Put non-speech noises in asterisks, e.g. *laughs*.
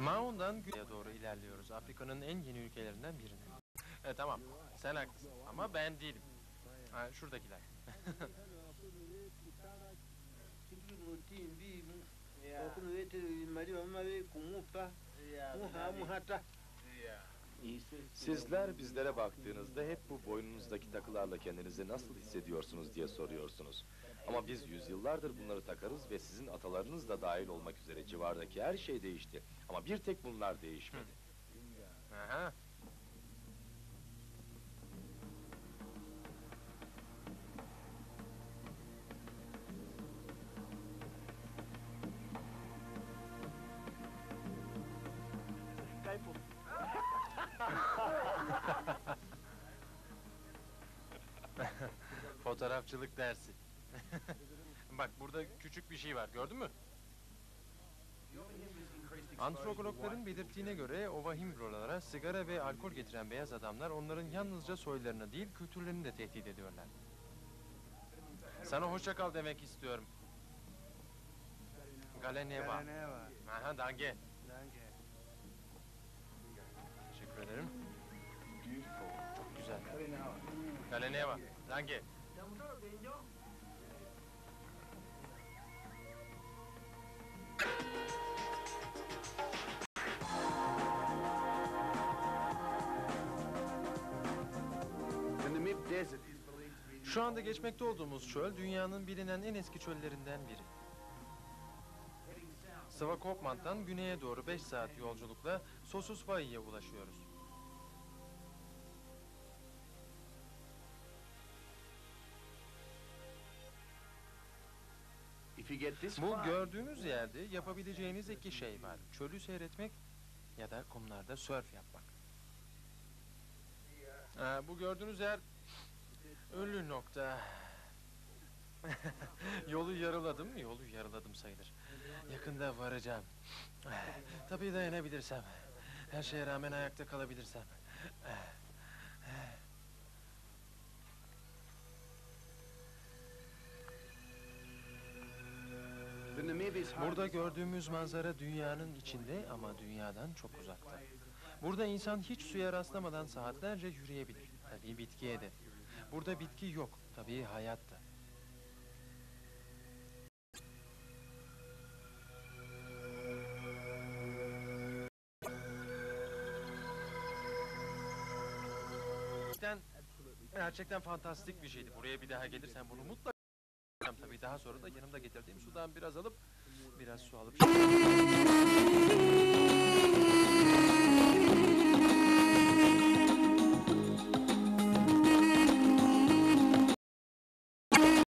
Maun'dan güneye doğru ilerliyoruz. Afrika'nın en yeni ülkelerinden birine. E, tamam, sen haklısın ama ben değilim. Ha, şuradakiler. okuno Sizler bizlere baktığınızda hep bu boynumuzdaki takılarla kendinizi nasıl hissediyorsunuz diye soruyorsunuz. Ama biz yüzyıllardır bunları takarız ve sizin atalarınız da dahil olmak üzere civardaki her şey değişti. Ama bir tek bunlar değişmedi. Aha. Fotoğrafçılık dersi. *laughs* Bak burada küçük bir şey var gördün mü? Antropologların belirttiğine göre o vahim bürolara sigara ve alkol getiren beyaz adamlar onların yalnızca soylarını değil kültürlerini de tehdit ediyorlar. Sana hoşça kal demek istiyorum. Galeneva. Aha dange. Teşekkür ederim. Çok güzel. Galeneva. Dange. Şu anda geçmekte olduğumuz çöl dünyanın bilinen en eski çöllerinden biri. Svakopmant'tan güneye doğru 5 saat yolculukla Sosusvai'ye ulaşıyoruz. Bu gördüğünüz yerde yapabileceğiniz iki şey var. Çölü seyretmek ya da kumlarda sörf yapmak. Ha, bu gördüğünüz yer ölü nokta. *laughs* yolu yarıladım, yolu yarıladım sayılır. Yakında varacağım. Tabii dayanabilirsem. Her şeye rağmen ayakta kalabilirsem. Burada gördüğümüz manzara dünyanın içinde ama dünyadan çok uzakta. Burada insan hiç suya rastlamadan saatlerce yürüyebilir. Tabii bitkiye de. Burada bitki yok. Tabii hayat da. Gerçekten, gerçekten fantastik bir şeydi. Buraya bir daha gelirsen bunu mutlaka tabii. Daha sonra da yanımda getirdiğim sudan biraz alıp biraz su alıp